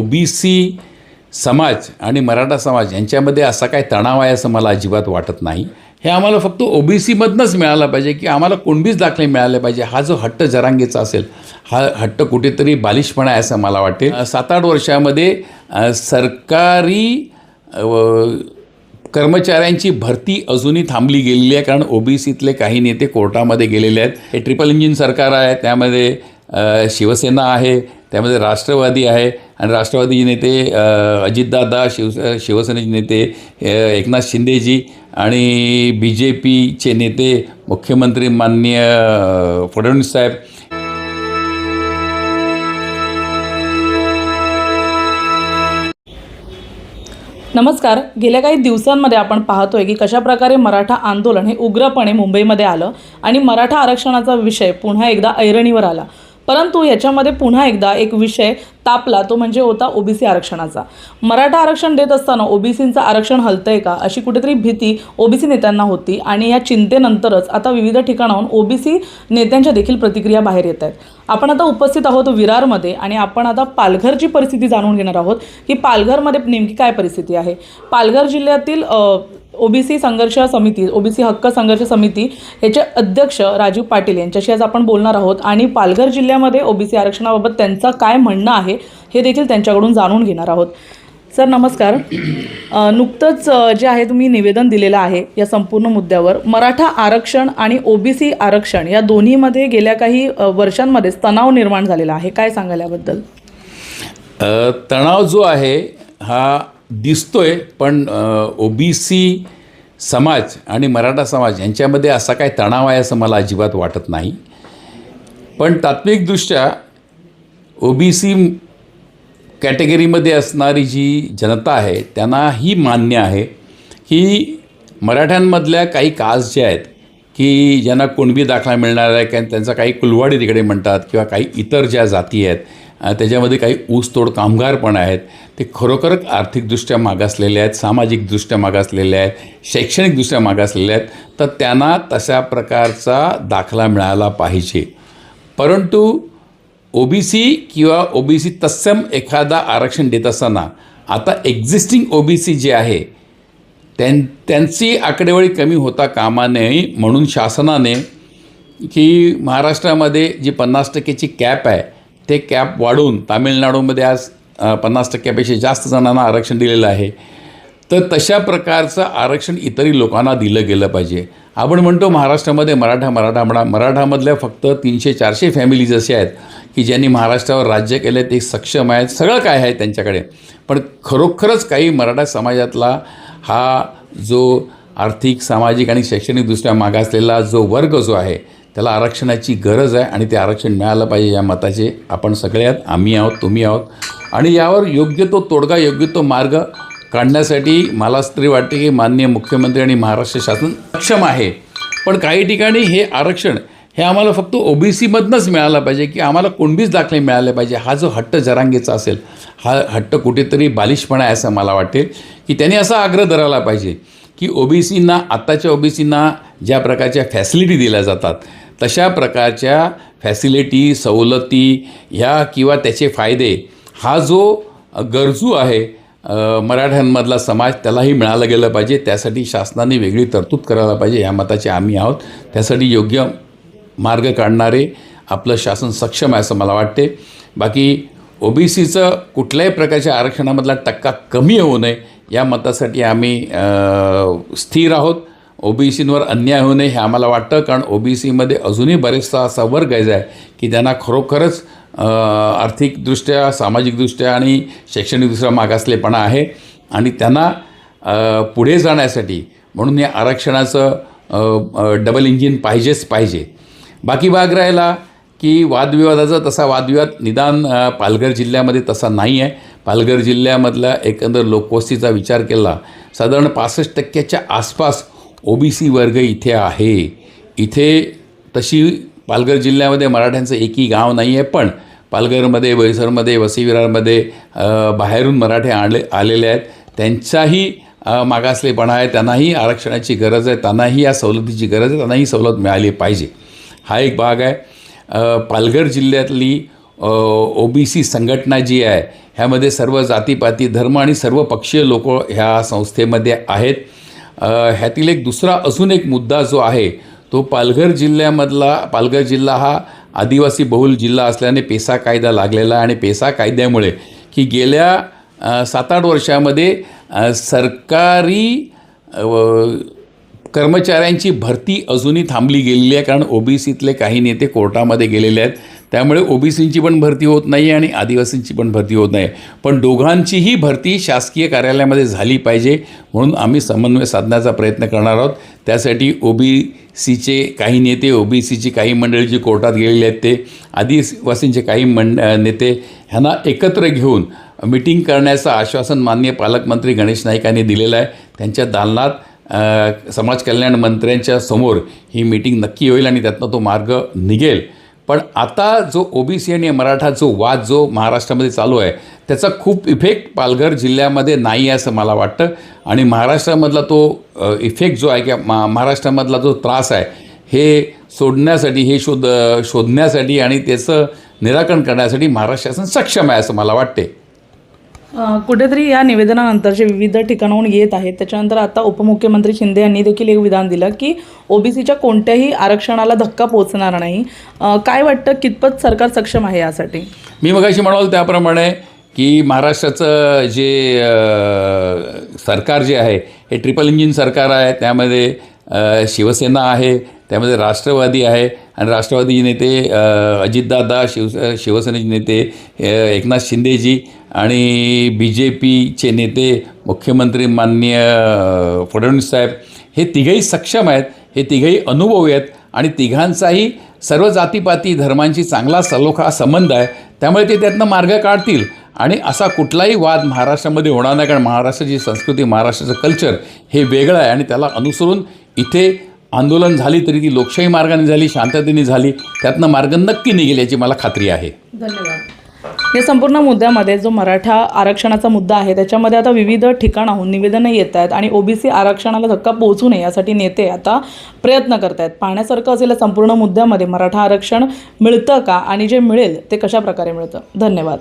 B C समाज आणि मराठा समाज यांच्यामध्ये असा काय तणाव आहे असं मला अजिबात वाटत नाही. हे आम्हाला फक्त ओ बी सीमधनंच मिळालं पाहिजे की आम्हाला कोणबीच दाखले मिळाले पाहिजे. हा जो हट्ट जरांगेचा असेल हा हट्ट कुठेतरी बालिशपणा आहे असं मला वाटते सात आठ वर्षामध्ये सरकारी कर्मचाऱ्यांची भरती अजूनही थांबली गेलेली आहे कारण ओबीसीतले काही नेते कोर्टामध्ये गेलेले आहेत. हे ट्रिपल इंजिन सरकार आहे त्यामध्ये शिवसेना आहे त्यामध्ये राष्ट्रवादी आहे आणि राष्ट्रवादी नेते अजितदादा शिव शिवसेनेचे नेते एकनाथ शिंदेजी आणि बी जे पीचे नेते मुख्यमंत्री माननीय फडणवीस साहेब. नमस्कार. गेल्या काही दिवसांमध्ये आपण पाहतोय की कशाप्रकारे मराठा आंदोलन हे उग्रपणे मुंबईमध्ये आलं आणि मराठा आरक्षणाचा विषय पुन्हा एकदा ऐरणीवर आला. परंतु याच्यामध्ये पुन्हा एकदा एक विषय तापला तो म्हणजे होता ओबीसी आरक्षणाचा. मराठा आरक्षण देत असताना ओबीसींचं आरक्षण हलतंय का? अशी कुठेतरी भीती ओबीसी नेत्यांना होती आणि या चिंतेनंतरच आता विविध ठिकाणाहून ओबीसी नेत्यांच्या देखील प्रतिक्रिया बाहेर येत आहेत. आपण आता उपस्थित आहोत विरारमध्ये आणि आपण आता पालघरची परिस्थिती जाणून घेणार आहोत की पालघरमध्ये नेमकी काय परिस्थिती आहे. पालघर जिल्ह्यातील ओबीसी संघर्ष समिती ओबीसी हक्क संघर्ष समिती याचे अध्यक्ष राजीव पाटील यांच्याशी आज आपण बोलणार आहोत. आणि पालघर जिल्ह्यामध्ये ओबीसी आरक्षणाबाबत त्यांचं काय म्हणणं आहे हे देखील त्यांच्याकडून जाणून घेणार आहोत. सर नमस्कार. नुकतंच जे आहे तुम्ही निवेदन दिलेलं आहे या संपूर्ण मुद्द्यावर. मराठा आरक्षण आणि ओबीसी आरक्षण या दोन्हीमध्ये गेल्या काही वर्षांमध्येच तणाव निर्माण झालेला आहे. काय सांगाल याबद्दल? तणाव जो आहे हा दिसतोय पण ओ बी सी समाज आणि मराठा समाज यांच्यामध्ये असा काय तणाव आहे असं मला अजिबात वाटत नाही. पण तात्विकदृष्ट्या ओ बी सी कॅटेगरीमध्ये असणारी जी जनता आहे त्यांना ही मान्य आहे की मराठ्यांमधल्या काही कास्ट ज्या आहेत की ज्यांना कुणबी दाखला मिळणार आहे कारण त्यांचा काही कुलवाडी तिकडे म्हणतात किंवा काही इतर ज्या जाती आहेत त्याच्यामध्ये काही ऊसतोड कामगार पण आहेत. ते खरोखरच आर्थिकदृष्ट्या मागासलेले आहेत सामाजिकदृष्ट्या मागासलेले आहेत शैक्षणिकदृष्ट्या मागासलेले आहेत. तर त्यांना तशा प्रकारचा दाखला मिळाला पाहिजे. परंतु ओ बी सी किंवा ओ बी सी तत्सम एखादा आरक्षण देत असताना आता एक्झिस्टिंग ओ बी सी जे आहे त्यां त्यांची आकडेवारी कमी होता कामा नये म्हणून शासनाने की महाराष्ट्रामध्ये जी पन्नास टक्केची कॅप आहे ते कॅप वाढवून तामिळनाडूमध्ये आज पन्नास टक्क्यापेक्षा जास्त जणांना आरक्षण दिलेलं आहे. तर तशा प्रकारचं आरक्षण इतरही लोकांना दिलं गेलं पाहिजे. आपण म्हणतो महाराष्ट्रामध्ये मराठा मराठा म्हणा मराठामधल्या फक्त तीनशे चारशे फॅमिलीज असे आहेत की ज्यांनी महाराष्ट्रावर राज्य केलं ते सक्षम आहेत. सगळं काय आहे त्यांच्याकडे. पण खरोखरच काही मराठा समाजातला हा जो आर्थिक सामाजिक आणि शैक्षणिकदृष्ट्या मागासलेला जो वर्ग जो आहे त्याला आरक्षणाची गरज आहे आणि ते आरक्षण मिळालं पाहिजे या मताचे आपण सगळे आहात आम्ही आहोत तुम्ही आहोत. आणि यावर योग्य तो तोडगा योग्य तो मार्ग काढण्यासाठी मला तरी वाटते की माननीय मुख्यमंत्री आणि महाराष्ट्र शासन सक्षम आहे. पण काही ठिकाणी हे आरक्षण हे आम्हाला फक्त ओ बी सीमधनंच मिळालं पाहिजे की आम्हाला कोणबीच दाखले मिळाले पाहिजे. हा जो हट्ट जरांगेचा असेल हा हट्ट कुठेतरी बालिशपणा आहे असं मला वाटेल की त्यांनी असा आग्रह धरायला पाहिजे की ओ बी सींना आत्ताच्या ओ बी सींना ज्या प्रकारच्या फॅसिलिटी दिल्या जातात तशा प्रकारच्या फॅसिलिटी सवलती ह्या किंवा त्याचे फायदे हा जो गरजू आहे मराठ्यांमधला समाज त्यालाही मिळालं गेलं पाहिजे. त्यासाठी शासनाने वेगळी तरतूद करायला पाहिजे या मताचे आम्ही आहोत. त्यासाठी योग्य मार्ग काढणारे आपलं शासन सक्षम आहे असं मला वाटते. बाकी ओ बी सीचं कुठल्याही प्रकारच्या आरक्षणामधला टक्का कमी होऊ नये या मतासाठी आम्ही स्थिर आहोत. ओ बी सींवर अन्याय होऊ नये हे आम्हाला वाटतं कारण ओ बी सीमध्ये अजूनही बरेचसा असा वर्ग आहे की त्यांना खरोखरच आर्थिकदृष्ट्या सामाजिकदृष्ट्या आणि शैक्षणिकदृष्ट्या मागासलेपणा आहे. आणि त्यांना पुढे जाण्यासाठी म्हणून या आरक्षणाचं डबल इंजिन पाहिजेच पाहिजे. बाकी भाग राहिला की वादविवादाचा तसा वादविवाद निदान पालघर जिल्ह्यामध्ये तसा नाही आहे. पालघर जिल्ह्यामधला एकंदर लोकवस्तीचा विचार केला साधारण पासष्ट टक्क्याच्या आसपास ओ बी सी वर्ग इथे आहे. इथे तशी पालघर जिल्ह्यामध्ये मराठ्यांचं एकही गाव नाही आहे पण पालघरमध्ये वैसरमध्ये वसईविरारमध्ये बाहेरून मराठे आले आलेले आहेत. त्यांचाही मागासलेपणा आहे त्यांनाही आरक्षणाची गरज आहे त्यांनाही या सवलतीची गरज आहे त्यांनाही सवलत मिळाली पाहिजे. हा एक भाग आहे. पालघर जिल्ह्यातली ओ बी सी संघटना जी आहे ह्यामध्ये सर्व जातीपाती धर्म आणि सर्व पक्षीय लोक ह्या संस्थेमध्ये आहेत. ह्यातील एक दुसरा अजून एक मुद्दा जो आहे तो पालघर जिल्ह्यामधला पालघर जिल्हा हा आदिवासी बहुल जिल्हा असल्याने पेसा कायदा लागलेला आणि पेसा कायद्यामुळे की गेल्या सात आठ वर्षामध्ये सरकारी कर्मचाऱ्यांची भरती अजूनही थांबली गेलेली आहे. कारण ओबीसीतले काही नेते कोर्टामध्ये गेलेले आहेत. त्यामुळे ओबीसींची पण भरती होत नाही आणि आदिवासींची पण भरती होत नाही. पण दोघांचीही भरती शासकीय कार्यालयामध्ये झाली पाहिजे म्हणून आम्ही समन्वय साधण्याचा प्रयत्न करणार आहोत. त्यासाठी ओबीसीचे काही नेते ओबीसीची काही मंडळी जी कोर्टात गेलेले आहेत ते आदिवासींचे काही मंड नेते ह्यांना एकत्र घेऊन मिटिंग करण्याचं आश्वासन मान्य पालकमंत्री गणेश नाईकांनी दिलेलं आहे. त्यांच्या दालनात समाज कल्याण मंत्र्यांच्या समोर ही मीटिंग नक्की होईल आणि त्यातनं तो मार्ग निघेल. पण आता जो ओबीसी आणि मराठा जो वाद जो महाराष्ट्रामध्ये चालू आहे त्याचा खूप इफेक्ट पालघर जिल्ह्यामध्ये नाही आहे असं मला वाटतं. आणि महाराष्ट्रामधला तो इफेक्ट जो आहे किंवा मा महाराष्ट्रामधला जो त्रास आहे हे सोडण्यासाठी हे शोध शोधण्यासाठी आणि त्याचं निराकरण करण्यासाठी महाराष्ट्र शासन सक्षम आहे असं मला वाटते कुठेतरी या निवेदनानंतर जे विविध ठिकाणाहून येत आहेत. त्याच्यानंतर आता उपमुख्यमंत्री शिंदे यांनी देखील एक विधान दिलं की ओबीसीच्या कोणत्याही आरक्षणाला धक्का पोचणार नाही. काय वाटतं कितपत सरकार सक्षम आहे यासाठी? मी मगाशी म्हणाल त्याप्रमाणे की महाराष्ट्राचं जे सरकार जे आहे हे ट्रिपल इंजिन सरकार आहे त्यामध्ये शिवसेना आहे त्यामध्ये राष्ट्रवादी आहे आणि राष्ट्रवादी नेते अजितदादा शिव शिवसेनेचे नेते एकनाथ शिंदेजी आणि बी जे पीचे नेते मुख्यमंत्री माननीय फडणवीस साहेब हे तिघही सक्षम आहेत हे तिघही अनुभवी आहेत आणि तिघांचाही सर्व जातीपाती धर्मांशी चांगला सलोखा संबंध आहे. त्यामुळे ते त्यातनं मार्ग काढतील. आणि असा कुठलाही वाद महाराष्ट्रामध्ये होणार नाही कारण महाराष्ट्राची संस्कृती महाराष्ट्राचं कल्चर हे वेगळं आहे आणि त्याला अनुसरून इथे आंदोलन झाली तरी ती लोकशाही मार्गाने झाली शांततेने झाली त्यातनं मार्ग नक्की निघेल याची मला खात्री आहे. धन्यवाद. या संपूर्ण मुद्द्यामध्ये जो मराठा आरक्षणाचा मुद्दा आहे त्याच्यामध्ये आता विविध ठिकाणाहून निवेदनं येत आहेत आणि ओबीसी आरक्षणाला धक्का पोहोचू नये यासाठी नेते आता प्रयत्न करत आहेत पाहण्यासारखं असेल संपूर्ण मुद्द्यामध्ये मराठा आरक्षण मिळतं का आणि जे मिळेल ते कशा प्रकारे मिळतं? धन्यवाद.